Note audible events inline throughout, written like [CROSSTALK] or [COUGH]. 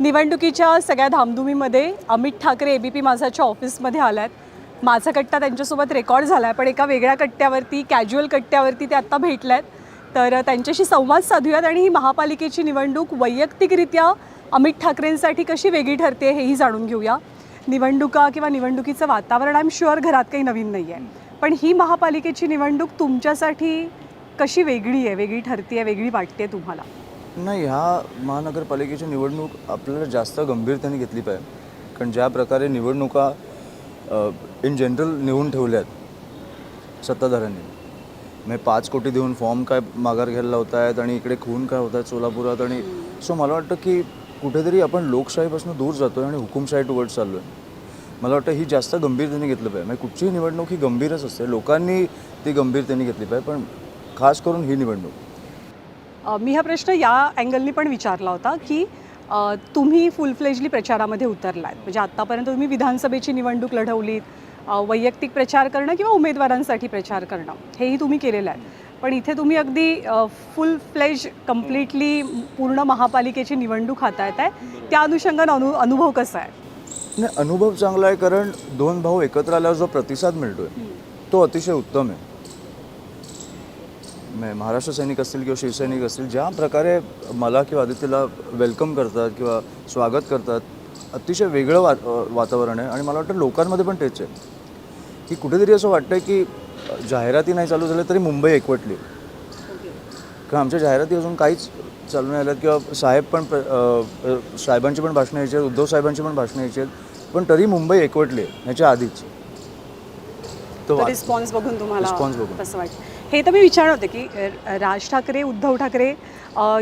निवडणुकीच्या सगळ्या धामधुमीमध्ये Amit Thackeray A B P माझाच्या ऑफिसमध्ये आला आहेत माझा कट्टा त्यांच्यासोबत रेकॉर्ड झाला आहे पण एका वेगळ्या कट्ट्यावरती कॅज्युअल कट्ट्यावरती ते आत्ता भेटले आहेत तर त्यांच्याशी संवाद साधूयात आणि ही महापालिकेची निवडणूक वैयक्तिकरित्या अमित ठाकरेंसाठी कशी वेगळी ठरते हेही जाणून घेऊया. निवडणुका किंवा निवडणुकीचं वातावरण आय एम शुअर घरात काही नवीन नाही आहे पण ही महापालिकेची निवडणूक तुमच्यासाठी कशी वेगळी आहे वेगळी ठरते आहे वेगळी वाटते तुम्हाला? नाही ह्या महानगरपालिकेची निवडणूक आपल्याला जास्त गंभीरतेने घेतली पाहिजे. कारण ज्या प्रकारे निवडणुका इन जनरल नेऊन आहेत सत्ताधाऱ्यांनी. म्हणजे पाच कोटी देऊन फॉर्म काय माघार घ्यायला लावत आहेत आणि इकडे खून काय होत आहेत सोलापुरात आणि सो मला वाटतं की कुठेतरी आपण लोकशाहीपासून दूर जातो आहे आणि हुकुमशाही टुवर्ड चाललो आहे मला वाटतं ही जास्त गंभीरतेने घेतलं पाहिजे. म्हणजे कुठचीही निवडणूक ही गंभीरच असते. लोकांनी ती गंभीरतेने घेतली पाहिजे. पण खास करून ही निवडणूक. मी हा प्रश्न या अँगलनी पण विचारला होता की तुम्ही फुल फ्लेजली प्रचारामध्ये उतरलात. म्हणजे आत्तापर्यंत तुम्ही विधानसभेची निवडणूक लढवलीत वैयक्तिक प्रचार करणं किंवा उमेदवारांसाठी प्रचार करणं हेही तुम्ही केलेलं आहे. पण इथे तुम्ही अगदी फुल फ्लेज कम्प्लिटली पूर्ण महापालिकेची निवडणूक हाताळत आहे. त्या अनुषंगानं अनु अनुभव कसा आहे? नाही अनुभव चांगला आहे कारण दोन भाऊ एकत्र आल्यावर जो प्रतिसाद मिळतोय तो अतिशय उत्तम आहे. महाराष्ट्र सैनिक असतील किंवा शिवसैनिक असतील ज्या प्रकारे मला किंवा आदित्यला वेलकम करतात किंवा स्वागत करतात अतिशय वेगळं वा वातावरण आहे आणि मला वाटतं लोकांमध्ये पण तेच आहे. की कुठेतरी असं वाटतं की जाहिराती नाही चालू झाल्या तरी मुंबई एकवटली. कारण आमच्या जाहिराती अजून काहीच चालू नाही आल्यात किंवा साहेब पण साहेबांची पण भाषणं यायची आहेत उद्धव साहेबांची पण भाषणं यायची आहेत पण तरी मुंबई एकवटली आहे ह्याच्या आधीच. तो रिस्पॉन्स बघून तुम्हाला Response बघून. हे तर मी विचारणार होते की राज ठाकरे उद्धव ठाकरे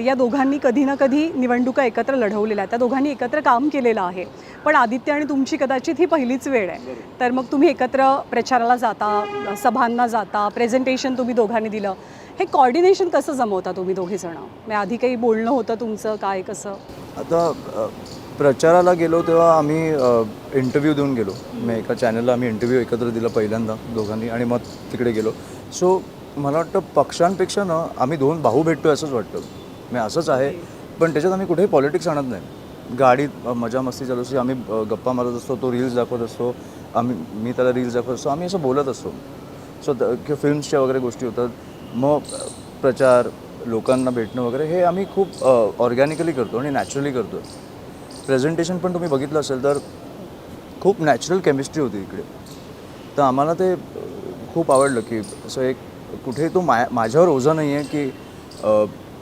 या दोघांनी कधी ना कधी निवडणुका एकत्र लढवलेल्या त्या दोघांनी एकत्र काम केलेलं आहे. पण आदित्य आणि तुमची कदाचित ही पहिलीच वेळ आहे. तर मग तुम्ही एकत्र प्रचाराला जाता सभांना जाता प्रेझेंटेशन तुम्ही दोघांनी दिलं. हे कॉर्डिनेशन कसं जमवता तुम्ही दोघे जण? म्हणजे आधी काही बोलणं होतं तुमचं काय कसं? आता प्रचाराला गेलो तेव्हा आम्ही इंटरव्ह्यू देऊन गेलो. मी एका चॅनलला आम्ही इंटरव्ह्यू एकत्र दिला पहिल्यांदा दोघांनी आणि मग तिकडे गेलो. सो मला वाटतं पक्षांपेक्षा ना आम्ही दोन भाऊ भेटतो असंच वाटतं. मी असंच आहे. पण त्याच्यात आम्ही कुठेही पॉलिटिक्स आणत नाही. गाडीत मजा मस्ती चालू असते. आम्ही गप्पा मारत असतो तो रील्स दाखवत असतो. आम्ही मी त्याला रील्स दाखवत असतो. आम्ही असं बोलत असतो. सो द- किंवा फिल्म्सच्या वगैरे गोष्टी होतात. मग प्रचार लोकांना भेटणं वगैरे हे आम्ही खूप ऑर्गॅनिकली करतो आणि नॅचरली करतो. प्रेझेंटेशन पण तुम्ही बघितलं असेल तर खूप नॅचरल केमिस्ट्री होती इकडे. तर आम्हाला ते खूप आवडलं की असं एक कुठे तो मा माझ्यावर ओझा नाही आहे की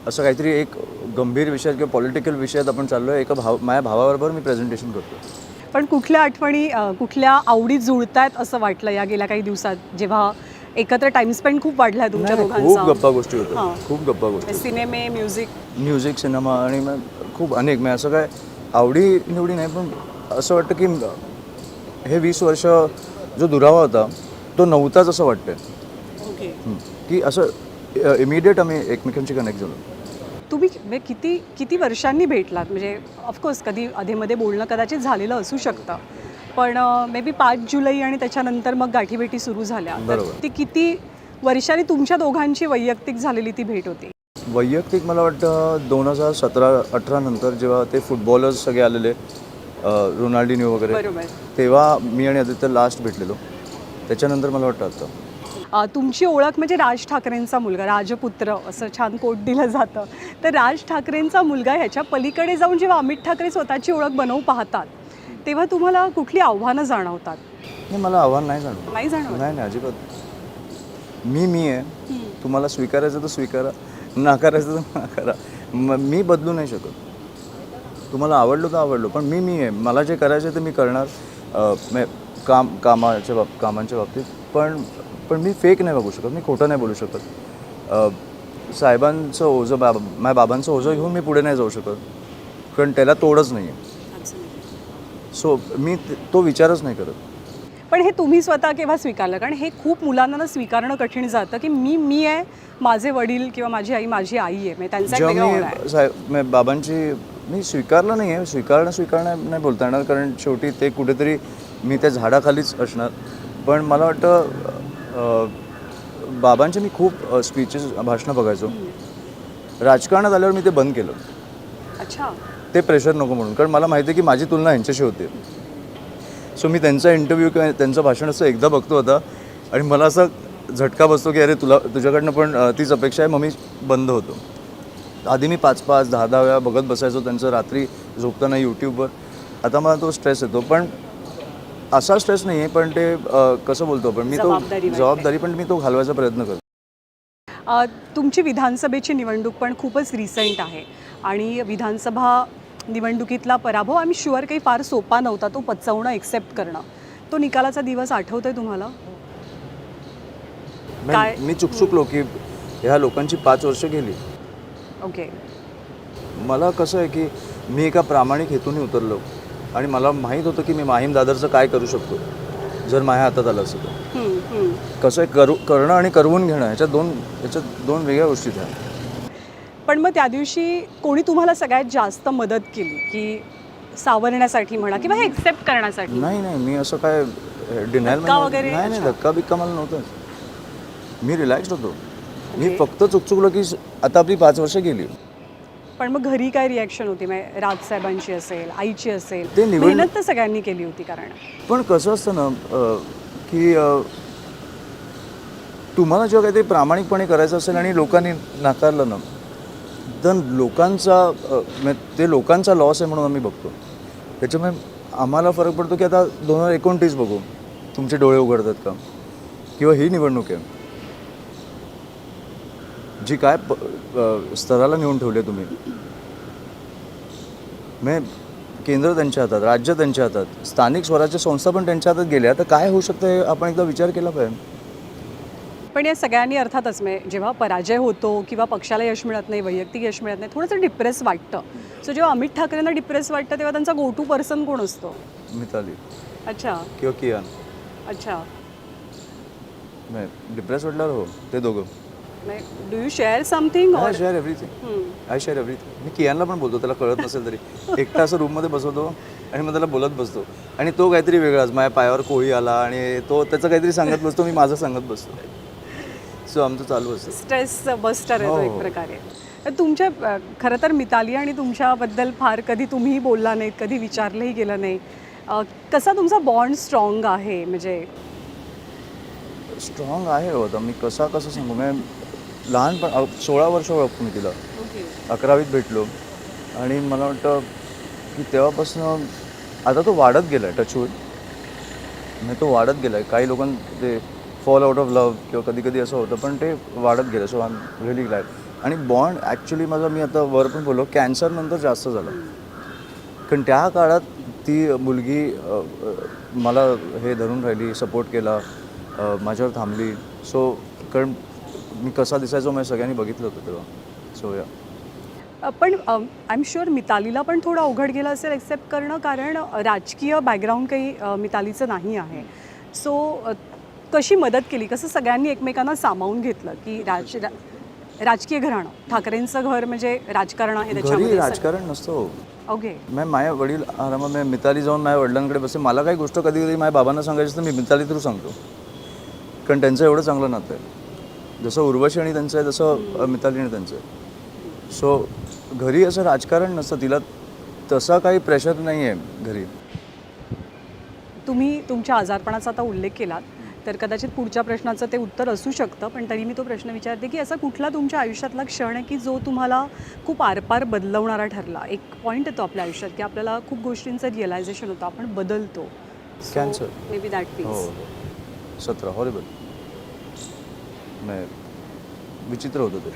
असं काहीतरी एक गंभीर विषयात किंवा पॉलिटिकल विषयात आपण चाललो आहे एका भाव माझ्या भावाबरोबर मी प्रेझेंटेशन करतो पण कुठल्या आठवणी कुठल्या आवडी जुळतायत असं वाटलं या गेल्या काही दिवसात जेव्हा एकत्र टाइम स्पेंड खूप वाढला तुमच्या नाही, खूप दोघांचा गप्पा गोष्टी हां. होतात खूप गप्पा गोष्टी सिनेमे म्युझिक म्युझिक सिनेमा आणि मग खूप अनेक. म्हणजे असं काय आवडी निवडी नाही पण असं वाटतं की हे वीस वर्ष जो दुरावा होता तो नव्हताच असं वाटतं की असं इमिडिएट आम्ही एकमेकांशी कनेक्ट झालो. तुम्ही म्हणजे किती किती वर्षांनी भेटलात? म्हणजे ऑफकोर्स कधी अधेमध्ये बोलणं कदाचित झालेलं असू शकतं. पण मे बी पाच जुलै आणि त्याच्यानंतर मग गाठीभेटी सुरू झाल्या. तर बरोबर. ती किती वर्षांनी तुमच्या दोघांची वैयक्तिक झालेली ती भेट होती? वैयक्तिक मला वाटतं दोन हजार सतरा अठरा नंतर जेव्हा ते फुटबॉलर्स सगळे आलेले अ, रोनाल्डिनिओ वगैरे बरोबर. तेव्हा मी आणि आदित्य लास्ट भेटलेलो. त्याच्यानंतर मला वाटतं आता. तुमची ओळख म्हणजे राज ठाकरेंचा मुलगा राजपुत्र असं छान कोट दिलं जातं. तर राज ठाकरेंचा मुलगा ह्याच्या पलीकडे जाऊन जेव्हा अमित ठाकरे स्वतःची ओळख बनवू पाहतात तेव्हा तुम्हाला कुठली आव्हानं जाणवतात? नाही मला आव्हान नाही जाणवलं नाही जाणवत? नाही नाही अजिबात. मी मी आहे. तुम्हाला स्वीकारायचं तर स्वीकारा नाकारायचं तर नाकारा. म- मी बदलू नाही शकत. तुम्हाला आवडलो तर आवडलो पण मी मी आहे. मला जे करायचं आहे ते मी करणार. अं, मे- काम कामाच्या बाब कामांच्या बाबतीत. पण पण मी फेक नाही बघू शकत मी खोटं नाही बोलू शकत. साहेबांचं ओझं बाबा माझ्या बाबांचं ओझं घेऊन मी पुढे नाही जाऊ शकत. कारण त्याला तोडच नाही आहे सो मी ते- विचारच नाही करत. पण हे तुम्ही स्वतः केव्हा स्वीकारलं? कारण हे खूप मुलांना स्वीकारणं कठीण जातं की मी मी आहे माझे वडील किंवा माझी आई माझी आई आहे म्हणजे त्यांचा साहेब मी बाबांची मी स्वीकारलं नाही आहे स्वीकारणं स्वीकारणं नाही बोलता येणार कारण शेवटी ते कुठेतरी मी त्या झाडाखालीच असणार. पण मला वाटतं बाबांचे मी खूप स्पीचेस भाषणं बघायचो. राजकारणात आल्यावर मी ते बंद केलं. अच्छा. ते प्रेशर नको म्हणून. कारण मला माहिती आहे की माझी तुलना यांच्याशी होते. सो मी त्यांचा इंटरव्ह्यू किंवा त्यांचं भाषण असं एकदा बघतो आता. आणि मला असं झटका बसतो की अरे तुला तुझ्याकडनं पण तीच अपेक्षा आहे मग मी बंद होतो. आधी मी पाच पाच दहा दहा वेळा बघत बसायचो त्यांचं. रात्री झोपताना यूट्यूबवर आता मला तो स्ट्रेस येतो. पण असा स्ट्रेस नाही आहे पण ते अ, कसं बोलतो आपण मी तो जबाबदारी वाटते. जबाबदारी पण मी तो घालवायचा प्रयत्न करतो. अ, तुमची विधानसभेची निवडणूक पण खूपच रिसेंट आहे आणि विधानसभा निवडणुकीतला पराभव आम्ही शुअर काही फार सोपा नव्हता तो पचवणं एक्सेप्ट करणं. तो निकालाचा दिवस आठवतोय तुम्हाला? काय? मी मी चुकचुकलो की ह्या लोकांची पाच वर्ष गेली. ओके. मला कसं आहे की मी एका प्रामाणिक हेतूने उतरलो. आणि मला माहीत होतं की मी माहीम दादरचं काय करू शकतो जर माझ्या हातात आलं असतं तर. कसं आहे करू करणं आणि करवून घेणं ह्याच्यात दोन ह्याच्यात दोन वेगळ्या गोष्टी त्या पण मग त्या दिवशी कोणी तुम्हाला सगळ्यात जास्त मदत केली की सावरण्यासाठी म्हणा किंवा हे एक्सेप्ट करण्यासाठी? नाही नाही मी असं काय डिनायल धक्का वगैरे? नाही नाही. धक्का बिक्का मला नव्हतं मी रिलॅक्स्ड होतो. मी फक्त चुकचुकलो की आता आपली पाच वर्ष गेली. पण मग घरी काय रिॲक्शन होती? म्हणजे राजसाहेबांची असेल आईची असेल. ते निवड- मेहनत तर सगळ्यांनी केली होती कारण. पण कसं असतं ना अं, की अं, तुम्हाला जेव्हा काहीतरी प्रामाणिकपणे करायचं असेल आणि लोकांनी नाकारलं ना तर लोकांचा अं, म्हणजे ते लोकांचा लॉस आहे म्हणून आम्ही बघतो. त्याच्यामुळे आम्हाला फरक पडतो की आता दोन हजार एकोणतीस बघू तुमचे डोळे उघडतात का? किंवा ही निवडणूक आहे. जी काय स्तराला नेऊन ठेवले तुम्ही? म्हणजे केंद्र त्यांच्या हातात राज्य त्यांच्या हातात स्थानिक स्वराज्य संस्था पण त्यांच्या हातात गेल्या तर काय होऊ शकतं हे आपण एकदा विचार केला पाहिजे. पण या सगळ्यांनी अर्थातच म्हणजे जेव्हा पराजय होतो किंवा पक्षाला यश मिळत नाही वैयक्तिक यश मिळत नाही थोडंसं डिप्रेस वाटतं. सो जेव्हा अमित ठाकरेंना डिप्रेस वाटतं तेव्हा त्यांचा गो टू पर्सन कोण असतो? मिताली अच्छा. किंवा कियान. अच्छा. डिप्रेस वाटल्यावर हो ते दोघं. Do you share something I share everything I share everything मी कियानला पण बोलतो त्याला कळत नसेल तरी. एकटा असं रूममध्ये बसवतो आणि मग त्याला बोलत बसतो. आणि तो काहीतरी वेगळाच माझ्या पायावर कोळी आला आणि तो त्याचं काहीतरी सांगत बसतो मी माझं सांगत बसतो. सो आमचं चालू असतं. स्ट्रेस बस्टर आहे तो एक हो. प्रकारे. तुमच्या खरं तर मिताली आणि तुमच्याबद्दल फार कधी तुम्हीही बोलला नाहीत कधी विचारलंही गेलं नाही कसा तुमचा बॉन्ड स्ट्रॉंग आहे? म्हणजे स्ट्रॉंग आहे हो आता मी कसा कसं सांगू? मी लहानपण सोळा वर्ष ओळखतो मी तिला अकरावीत भेटलो. आणि मला वाटतं की तेव्हापासून आता तो वाढत गेला आहे टचवूड म्हणजे तो वाढत गेला आहे काही लोकां ते फॉल आउट ऑफ लव्ह किंवा कधी कधी असं होतं पण ते वाढत गेलं so I am really glad आणि बॉन्ड ॲक्च्युली माझा मी आता वर पण बोललो कॅन्सरनंतर जास्त झालं. कारण त्या काळात ती मुलगी मला हे धरून राहिली सपोर्ट केला माझ्यावर थांबली. सो कारण मी कसा दिसायचो मी सगळ्यांनी बघितलं होतं तेव्हा. सो या पण आय एम शुअर मितालीला पण थोडं अवघड गेलं असेल एक्सेप्ट करणं कारण राजकीय बॅकग्राऊंड काही मितालीचं नाही आहे. सो कशी मदत केली? कसं सगळ्यांनी एकमेकांना सामावून घेतलं की राज राजकीय घराणं? ठाकरेंचं घर म्हणजे राजकारण आहे त्याच्यामध्ये राजकारण नसतं हो. ओके. मॅ माझ्या वडील आरामात मी मिताली जाऊन माझ्या वडिलांकडे बसते मला काही गोष्ट कधी कधी माझ्या बाबांना सांगायची तर मी मिताली थ्रू सांगतो. कारण त्यांचं एवढं चांगलं नातं आहे. जसं उर्वशी आणि त्यांचं आहे तसं अ, मिताली आणि त्यांचं आहे. सो घरी असं राजकारण नसतं तिला तसा काही प्रेशर नाही आहे घरी. तुम्ही तुमच्या आजारपणाचा आता उल्लेख केलात तर कदाचित पुढच्या प्रश्नाचं ते उत्तर असू शकतं पण तरी मी तो प्रश्न विचारते की असा कुठला तुमच्या आयुष्यातला क्षण आहे की जो तुम्हाला खूप आरपार बदलवणारा ठरला? एक पॉईंट येतो आपल्या आयुष्यात की आपल्याला खूप गोष्टींचं रिअलायझेशन होतं आपण बदलतो. Cancer. May be that piece सतरा. हॉरेबल विचित्र होतं ते.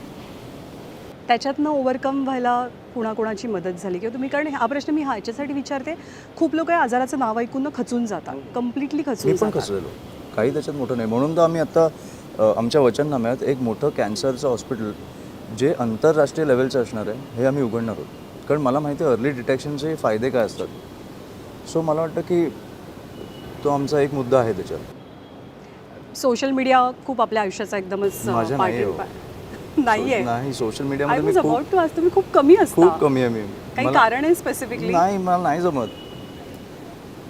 त्याच्यातनं ओव्हरकम व्हायला कुणाकोणाची मदत झाली? किंवा तुम्ही कारण हा प्रश्न मी ह्याच्यासाठी विचारते खूप लोक या आजाराचं नाव ऐकून खचून जातात कम्प्लिटली मी खचून पण जातात. खचलेलो. काही त्याच्यात मोठं नाही. म्हणून तर आम्ही आता अ, आमच्या वचननाम्यात एक मोठं कॅन्सरचं हॉस्पिटल जे आंतरराष्ट्रीय लेवलचं असणार आहे हे आम्ही उघडणार आहोत. कारण मला माहिती आहे अर्ली डिटेक्शनचे फायदे काय असतात? सो मला वाटतं की तो आमचा एक मुद्दा आहे त्याच्यात. सोशल मीडिया खूप आपल्या आयुष्याचा एकदमच माझ्या नाही हो. [LAUGHS] नाहीये. नाही सोशल आय मीडियामध्ये वॉज मी खूप अबाउट टू आज तुम्ही खूप कमी असता. खूप कमी आहे मी. काही मला- कारण आहे स्पेसिफिकली नाही मला नाही जमत.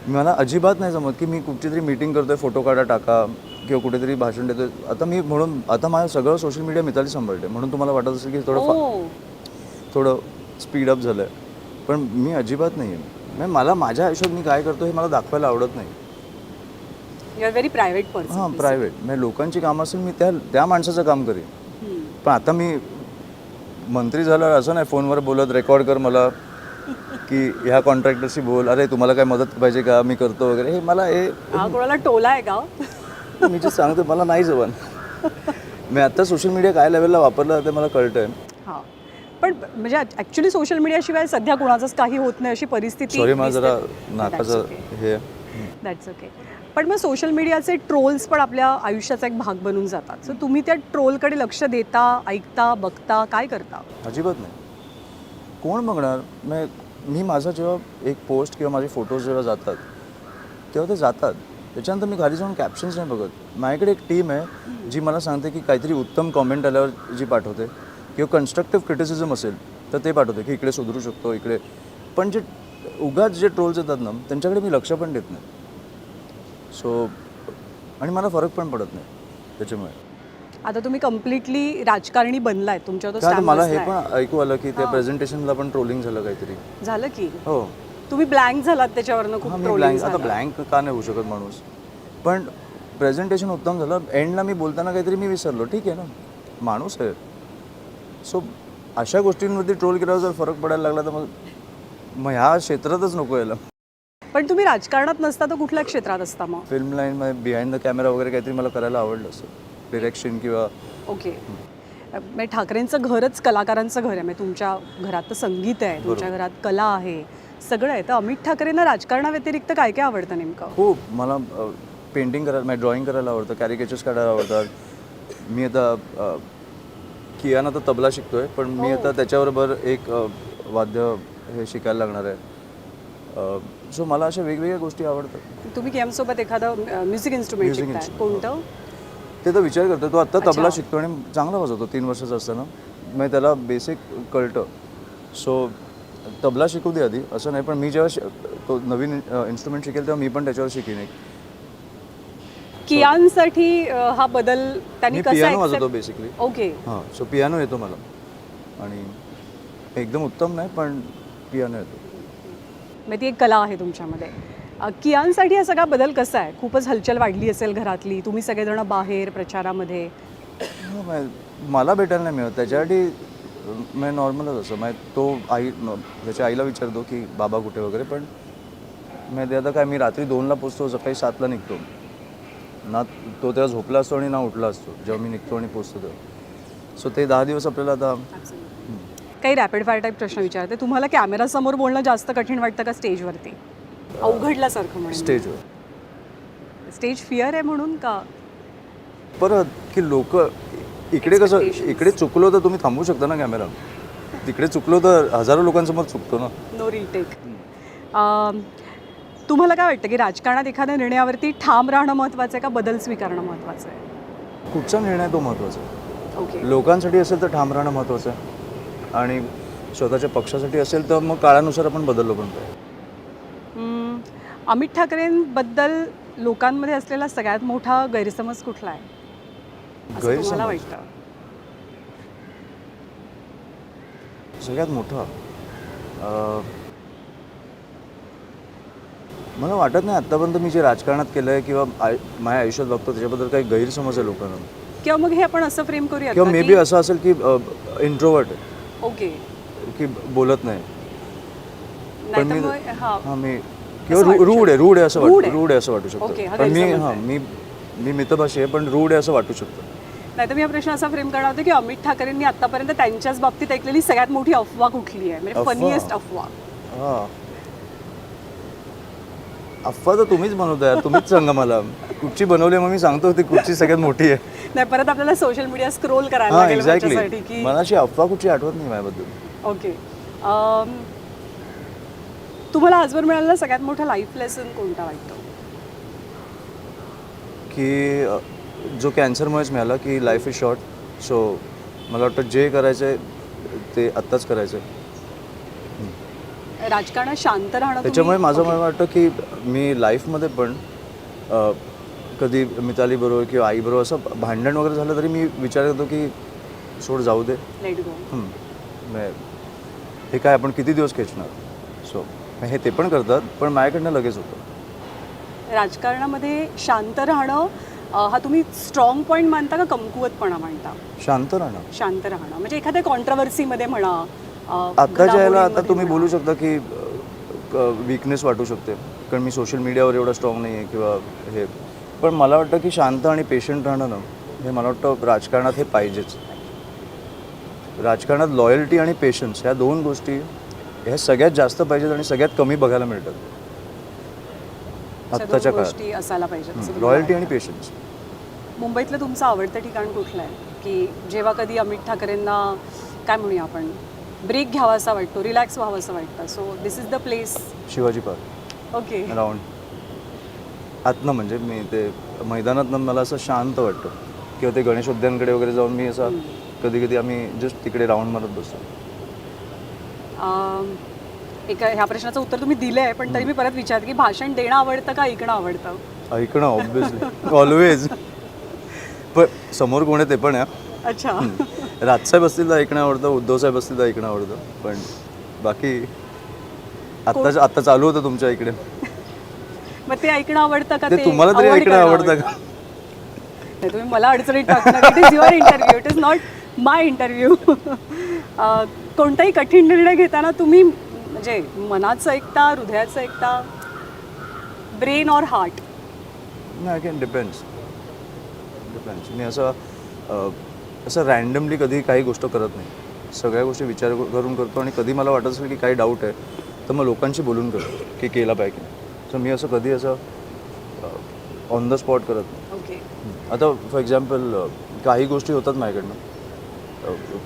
मला अजिबात नाही जमत की मी कुठची तरी मीटिंग करतोय फोटो काढा टाका किंवा कुठेतरी भाषण देतोय. आता मी म्हणून आता माझं सगळं सोशल मीडिया मिताली सांभाळते. म्हणून तुम्हाला वाटत असेल की थोडं फा- हो थोडं स्पीडअप झालं आहे पण मी अजिबात नाही आहे म्हणजे मला माझ्या आयुष्यात मी काय करतो हे मला दाखवायला आवडत नाही. You are very private person हां प्रायव्हेट म्हणजे लोकांची कामं असेल मी त्या त्या माणसाचं काम करेन. पण आता मी मंत्री झाल्यावर असं नाही फोनवर बोलत रेकॉर्ड कर मला की ह्या कॉन्ट्रॅक्टरशी बोल अरे तुम्हाला काय मदत पाहिजे का मी करतो वगैरे. हे मला हे हा कोणाला टोला आहे का [LAUGHS] मी जे सांगतो मला नाही जवळ मी आता सोशल मीडिया काय लेवलला वापरलं ते मला कळतं आहे हां. पण म्हणजे ॲक्च्युली सोशल मीडियाशिवाय सध्या कुणाचंच काही होत नाही अशी परिस्थिती सॉरी मला जरा नाकाचं हे. दॅट्स ओके पण मग सोशल मीडियाचे ट्रोल्स पण आपल्या आयुष्याचा एक भाग बनून जातात. सो तुम्ही त्या ट्रोलकडे लक्ष देता ऐकता बघता काय करता? अजिबात नाही. कोण बघणार? मी मी माझा जेव्हा एक पोस्ट किंवा माझे फोटोज जेव्हा जातात तेव्हा ते जातात. त्याच्यानंतर मी खाली जाऊन कॅप्शन्स नाही बघत. माझ्याकडे एक टीम आहे जी मला सांगते की काहीतरी उत्तम कॉमेंट आल्यावर जी पाठवते किंवा कन्स्ट्रक्टिव्ह क्रिटिसिझम असेल तर ते पाठवते की इकडे सुधरू शकतो इकडे. पण जे उगाच जे ट्रोल्स येतात ना त्यांच्याकडे मी लक्ष पण देत नाही. सो आणि मला फरक पण पडत नाही त्याच्यामुळे. आता तुम्ही कम्प्लिटली राजकारणी बनलाय तुमच्यावर तो काय तर stamp मला हे बसलाय. पण ऐकू आलं की त्या प्रेझेंटेशनला पण ट्रोलिंग झालं काहीतरी. झालं की? हो. तुम्ही ब्लँक झालात त्याच्यावरनं हा खूप मी ट्रोलिंग ब्लँक आता ब्लँक का नाही होऊ शकत माणूस. पण प्रेझेंटेशन उत्तम झालं एंडला मी बोलताना काहीतरी मी विसरलो ठीक आहे ना? माणूस आहे. सो अशा गोष्टींवरती ट्रोल केल्यावर जर फरक पडायला लागला तर मग मग ह्या क्षेत्रातच नको यायला. पण तुम्ही राजकारणात नसता तर कुठल्या क्षेत्रात असता मग? फिल्म लाईनमध्ये बिहाइंड द कॅमेरा वगैरे काहीतरी मला करायला आवडलं असं. डिरेक्शन किंवा ओके. म्हणजे ठाकरेंचं घरच कलाकारांचं घर आहे. म्हणजे तुमच्या घरात तर संगीत आहे तुमच्या घरात कला आहे सगळं आहे. तर अमित ठाकरेंना राजकारणाव्यतिरिक्त काय काय आवडतं नेमकं? खूप. मला पेंटिंग करायला म्हणजे ड्रॉइंग करायला आवडतं कॅरिकेचर्स काढायला आवडतात. मी आता अ, कियान आता तबला शिकतोय पण मी आता त्याच्याबरोबर एक अ, वाद्य हे शिकायला लागणार आहे. सो मला अशा वेगवेगळ्या गोष्टी आवडतात. तुम्ही केम सोबत एखादं म्युझिक इन्स्ट्रुमेंट शिकताय. कोणतं? ते तर विचार करतो. तो आत्ता तबला. शिकतो आणि चांगला वाजवतो. तीन वर्षाचा असताना. मग त्याला बेसिक कळतं. सो तबला शिकू दे आधी. असं नाही पण मी जेव्हा तो नवीन इन्स्ट्रुमेंट शिकेल तेव्हा मी पण त्याच्यावर शिकेन एक. कियांसाठी हा बदल त्यांनी कसा पियानो वाजवतो बेसिकली ओके हां. सो पियानो येतो मला. आणि एकदम उत्तम नाही पण पियानो येतो. मग ती एक कला आहे तुमच्यामध्ये. कियांसाठी हा सगळा बदल कसा आहे? खूपच हलचल वाढली असेल घरातली तुम्ही सगळेजण बाहेर प्रचारामध्ये. हो, मला भेटायला नाही मिळत. त्याच्यासाठी मी नॉर्मलच असं. म्हणजे तो आई त्याच्या आईला विचारतो की बाबा कुठे वगैरे? पण मी ते आता काय मी रात्री दोनला पोचतो सकाळी सातला निघतो. ना तो तेव्हा झोपला असतो आणि ना उठला असतो. जेव्हा मी निघतो आणि पोचतो तेव्हा. सो ते दहा दिवस आपल्याला आता काही रॅपिड फायर टाईप प्रश्न विचारते. तुम्हाला कॅमेरासमोर बोलणं जास्त कठीण वाटतं का स्टेजवरती अवघडल्यासारखं म्हणून. स्टेजवर स्टेज फिअर आहे म्हणून का? परत की लोक इकडे कसं इकडे चुकलो तर तुम्ही थांबवू शकता ना कॅमेरा तिकडे चुकलो तर हजारो लोकांसमोर चुकतो ना. नो रिटेक तुम्हाला काय वाटतं की राजकारणात एखाद्या निर्णयावरती ठाम राहणं महत्त्वाचं आहे का बदल स्वीकारणं महत्त्वाचं आहे? कुठचा निर्णय तो महत्त्वाचा आहे? ओके लोकांसाठी असेल तर ठाम राहणं महत्त्वाचं आहे. आणि स्वतःच्या पक्षासाठी असेल तर मग काळानुसार आपण बदललो पण पाहिजे. अमित ठाकरेंबद्दल लोकांमध्ये असलेला सगळ्यात मोठा गैरसमज कुठला आहे? गैरसमज? वाटतं. सगळ्यात मोठा? मला वाटत नाही आत्तापर्यंत मी जे राजकारणात केलं आहे किंवा माझ्या आयुष्यात बघतो त्याच्याबद्दल काही गैरसमज आहे लोकांना. किंवा मग हे आपण असं फ्रेम करूया किंवा मे बी असं असेल की इंट्रोवर्ट आहे. ओके. की बोलत नाही. तर मी- मग हा. हां मी असं किंवा वाटू रूढ आहे रूढ आहे असं रूढ वाटतं आहे? रूढ आहे असं वाटू ओके, हा शकतं पण मी गैरसमज हां मी मी मितभाषी आहे पण रूढ आहे असं वाटू शकतं. नाही तर मी हा प्रश्न असा फ्रेम करणार होते की अमित ठाकरेंनी आतापर्यंत त्यांच्याच बाबतीत ऐकलेली सगळ्यात मोठी अफवा कुठली आहे? म्हणजे अफवा? फनिएस्ट अफवा. हां. अफवा तर तुम्हीच बनवता यार तुम्हीच सांगा मला. कुठची बनवली मग मी सांगतो ती कुठची सगळ्यात मोठी आहे. नाही. परत आपल्याला सोशल मीडिया स्क्रोल करायला हां लागेल त्याच्यासाठी एक्झॅक्टली की मला अशी अफवा कुठची आठवत नाही माझ्याबद्दल. ओके अम, तुम्हाला आजवर मिळालेला सगळ्यात मोठा लाईफ लेसन कोणता वाटतो? की अ, जो कॅन्सरमुळेच मिळाला की लाईफ इज शॉर्ट सो मला वाटतं जे करायचं आहे ते आत्ताच करायचं आहे राजकारणात शांत राहणं तुम्ही- त्याच्यामुळे माझं. मला वाटतं की मी लाईफमध्ये पण अ, कधी मिताली बरोबर किंवा आई बरोबर असं भांडण वगैरे झालं तरी मी विचार करतो की सोड जाऊ दे. हं. म्हणजे हे काय आपण किती दिवस खेचणार? सो हे ते पण करतात पण माझ्याकडनं लगेच होतं. राजकारणामध्ये शांत राहणं अ, हा तुम्ही स्ट्रॉंग पॉईंट मानता का कमकुवतपणा मानता? शांत राहणं. शांत राहणं. म्हणजे एखाद्या कॉन्ट्रवर्सीमध्ये म्हणा अ, आता ज्याला आता घडामोडींमध्ये तुम्ही. बोलू शकता की वीकनेस वाटू शकते. कारण मी सोशल मीडियावर एवढा स्ट्रॉंग नाही आहे किंवा हे. पण मला वाटतं की शांत आणि पेशंट राहणं ना हे मला वाटतं राजकारणात हे पाहिजेच. राजकारणात लॉयल्टी आणि पेशन्स ह्या दोन गोष्टी ह्या सगळ्यात जास्त पाहिजेत आणि सगळ्यात कमी बघायला मिळतात. आत्ताच्या गोष्टी असायला तुम्हाला लॉयल्टी आणि. पेशन्स मुंबईतलं तुमचं आवडतं ठिकाण कुठलं आहे? की जेव्हा कधी अमित ठाकरेंना काय म्हणूया आपण ब्रेक घ्यावा असा वाटतो रिलॅक्स व्हावं असं वाटतं. So this is the place Shivaji park. Okay round आतनं म्हणजे मी ते मैदानातनं मला असं शांत वाटतं. किंवा ते गणेश उद्यानकडे वगैरे जाऊन मी असं कधी कधी आम्ही जस्ट तिकडे राऊंड मारत बसतो. एका ह्या प्रश्नाचं उत्तर तुम्ही दिलं आहे पण तरी मी परत विचारते की भाषण देणं आवडतं का ऐकणं आवडतं? ऐकणं ऑब्विसली ऑलवेज पण समोर कोण आहे ते पण आहे. अच्छा. राजसाहेब असतील तर ऐकणं आवडतं उद्धव साहेब असतील तर ऐकणं आवडतं. पण बाकी आत्ता आत्ता चालू होतं तुमच्या इकडे. मग ते ऐकणं आवडतं का ते? तुम्हाला तरी ऐकणं आवडतं का? नाही, तुम्ही मला अडचणीत टाकणार it is your interview it is not my interview कोणताही कठीण निर्णय घेताना तुम्ही म्हणजे मनाचं ऐकता हृदयाचं ऐकता? Brain or heart again depends depends मी असं असं रॅन्डमली कधी काही गोष्ट करत नाही. सगळ्या गोष्टी विचार कर- करून करतो आणि कधी मला वाटत असेल की काही डाऊट आहे तर मग लोकांशी बोलून करतो की केला पाहिजे सो मी असं कधी असं ऑन द स्पॉट करत नाही. ओके आता फॉर एक्झाम्पल काही गोष्टी होतात माझ्याकडनं.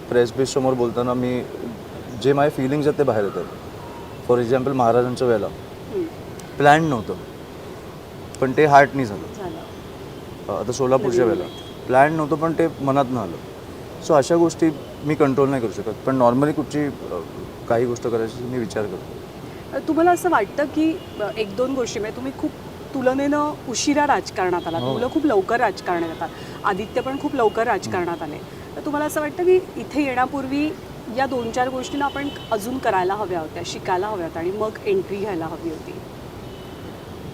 प्रेस बेससमोर बोलताना मी जे माझे फिलिंग्स आहेत ते बाहेर येतात. फॉर एक्झाम्पल महाराजांच्या वेळेला. प्लॅन नव्हतं. पण ते हार्टनी झालं. आता सोलापूरच्या वेळेला. प्लॅन नव्हतं पण ते मनातनं आलं. सो अशा गोष्टी मी कंट्रोल नाही करू शकत. पण नॉर्मली कुठची काही गोष्ट करायची मी विचार करतो. तुम्हाला असं वाटतं की एक दोन गोष्टी म्हणजे तुम्ही खूप तुलनेनं उशिरा राजकारणात आला हो. मुलं खूप लवकर राजकारणात येतात. आदित्य पण खूप लवकर राजकारणात आले. तर तुम्हाला असं वाटतं की इथे येण्यापूर्वी या दोन चार गोष्टींना आपण अजून करायला हव्या होत्या शिकायला हव्या होत्या आणि मग एंट्री घ्यायला हवी होती?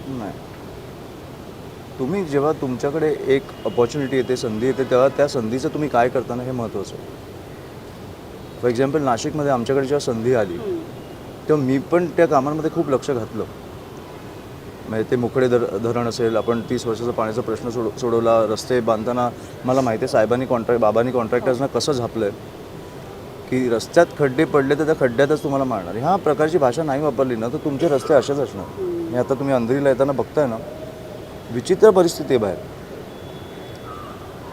नाही. तुम्ही जेव्हा तुमच्याकडे एक अपॉर्च्युनिटी येते संधी येते तेव्हा त्या संधीचं तुम्ही काय करताना हे महत्त्वाचं आहे. फॉर एक्झाम्पल नाशिकमध्ये आमच्याकडे जेव्हा संधी आली. तेव्हा मी पण त्या कामांमध्ये खूप लक्ष घातलं. म्हणजे ते मुखडे धर धरण असेल आपण तीस वर्षाचा पाण्याचा प्रश्न सोड सोडवला रस्ते बांधताना मला माहिती आहे साहेबांनी कॉन्ट्रॅक्ट बाबांनी कॉन्ट्रॅक्टर्सना कसं झापलं आहे की रस्त्यात खड्डे पडले तर त्या खड्ड्यातच तुम्हाला मारणार. ह्या प्रकारची भाषा नाही वापरली ना तर तुमचे रस्ते असेच असणार. हे आता तुम्ही अंधेरीला येताना बघताय ना विचित्र परिस्थिती आहे बाहेर.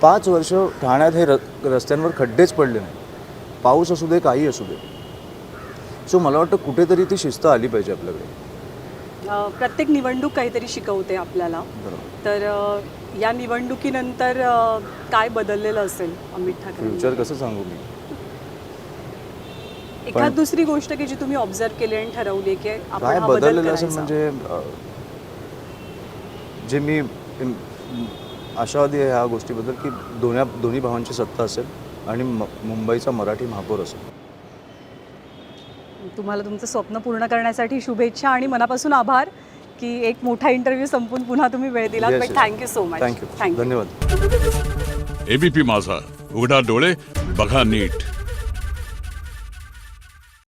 पाच वर्ष ठाण्यात हे र रस्त्यांवर खड्डेच पडले नाही पाऊस असू दे काही असू दे. सो मला वाटतं कुठेतरी ती शिस्त आली पाहिजे आपल्याकडे. प्रत्येक निवडणूक काहीतरी शिकवते आपल्याला. तर या निवडणुकीनंतर काय बदललेलं असेल अमित ठाकरे? फ्युचर कसं सांगू मी? एखाद दुसरी गोष्ट की जी तुम्ही ऑब्झर्व केली आणि ठरवली की आपण बदललेलं असेल. म्हणजे जे मी आशावादी आहे ह्या गोष्टीबद्दल की दोन्या दोन्ही भावांची सत्ता असेल आणि मुंबईचा मराठी महापौर असेल. तुम्हाला तुमचं स्वप्न पूर्ण करण्यासाठी शुभेच्छा आणि मनापासून आभार की एक मोठा इंटरव्ह्यू संपून पुन्हा तुम्ही वेळ दिलात. Yes, but yes. Thank you so much thank you धन्यवाद. एबीपी माझा. उघडा डोळे बघा नीट.